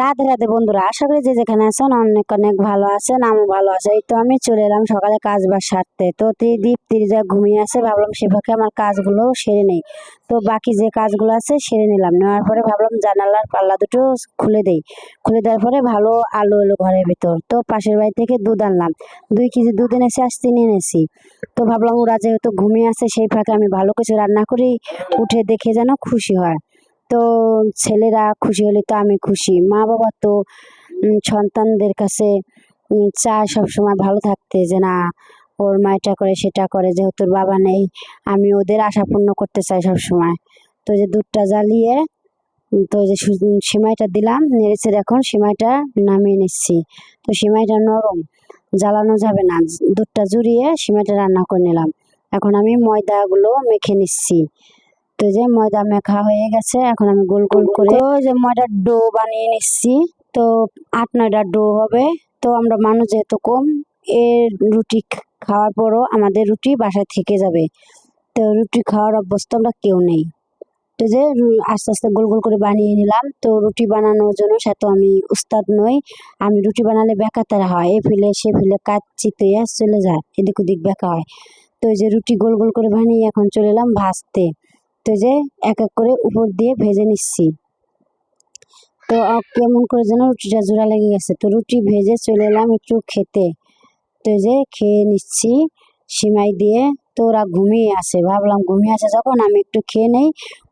রাধে রাধে বন্ধুরা, আশা করি যে যেখানে আছেন অনেক অনেক ভালো আছেন, আমিও ভালো আছি। এই তো আমি চলে এলাম সকালে কাজ বাজ সারতে। তো দীপ তিরিজা ঘুমিয়ে আছে, ভাবলাম সে সেভাবে আমার কাজগুলো সেরে নেই। তো বাকি যে কাজগুলো আছে সেরে নিলাম। নেওয়ার পরে ভাবলাম জানালার পাল্লা দুটো খুলে দেই। খুলে দেওয়ার পরে ভালো আলো এলো ঘরের ভিতর। তো পাশের বাড়ি থেকে দুধ আনলাম। দুই কেজি দুধ এনেছি, আজ তিন এনেছি। তো ভাবলাম ওরা যেহেতু ঘুমিয়ে আছে, সেই ফাঁকে আমি ভালো কিছু রান্না করি, উঠে দেখে যেন খুশি হয়। তো ছেলেরা খুশি হলে তো আমি খুশি। মা বাবা তো সন্তানদের কাছে চায় সবসময় ভালো থাকতে যে না, ওর মা এটা করে, সেটা করে, যেহেতু বাবা নেই, আমি ওদের আশা পূর্ণ করতে চাই সবসময়। তো যে দুধটা জ্বালিয়ে তো যে সিমাইটা দিলাম নেড়েছে এখন সিমাইটা নামিয়ে নিচ্ছি। তো সিমাইটা নরম, জ্বালানো যাবে না, দুধটা জুড়িয়ে সিমাইটা রান্না করে নিলাম। এখন আমি ময়দাগুলো মেখে নিচ্ছি। তো যে ময়দা মেখা হয়ে গেছে, এখন আমি গোল গোল করে তো যে ময়দার ডো বানিয়ে নিচ্ছি, তো আট নয়টা ডো হবে। তো আমরা মানুষ যেহেতু কম, এর রুটি খাওয়ার পরও আমাদের রুটি বাসায় থেকে যাবে। তো রুটি খাওয়ার অভ্যস্ত আমরা কেউ নেই। তো যে আস্তে আস্তে গোল গোল করে বানিয়ে নিলাম, তো রুটি বানানোর জন্য সে তো আমি উস্তাদ নই। আমি রুটি বানালে বেকাতারা হয়, এ ফেলে সে ফেলে কাজ চিতে চলে যায় এদিক ওদিক বেকা হয়। তো যে রুটি গোল গোল করে বানিয়ে এখন চলে এলাম ভাজতে। তো যে এক এক করে উপর দিয়ে ভেজে নিচ্ছি। তো কেমন করে যেন রুটিটা জোড়া লেগে গেছে। তো রুটি ভেজে চলে এলাম একটু খেতে। তো যে খেয়ে নিচ্ছি, সিমাই দিয়ে। তো ওরা ঘুমিয়ে আছে। ভাবলাম ঘুমিয়ে আছে যখন, আমি একটু খেয়ে নেই।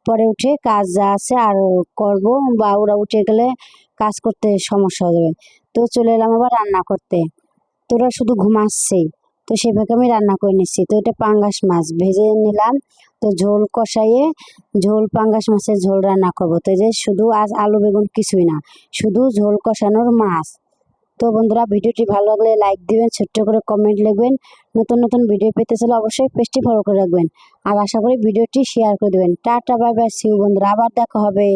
পরে উঠে কাজ যা আছে আর করব বা ওরা উঠে গেলে কাজ করতে সমস্যা হয়ে যাবে। তো চলে এলাম আবার রান্না করতে। তো ওরা শুধু ঘুমাচ্ছেই তো সেভাবে আমি রান্না করে নিচ্ছি। তো এটা পাঙ্গাস মাছ, ভেজে নিলাম, তো ঝোল কষাইয়ে ঝোল, পাঙ্গাস মাছের ঝোল রান্না করব। তো যে শুধু আজ আলু, বেগুন কিছুই না, শুধু ঝোল কষানোর মাছ। তো বন্ধুরা, ভিডিওটি ভালো লাগলে লাইক দিবেন, ছোট্ট করে কমেন্ট লিখবেন। নতুন নতুন ভিডিও পেতে চাইলে অবশ্যই পেজটি ফলো করে রাখবেন। আর আশা করি ভিডিওটি শেয়ার করে দেবেন। টাটা, বাই বাই সিউ বন্ধুরা, আবার দেখা হবে।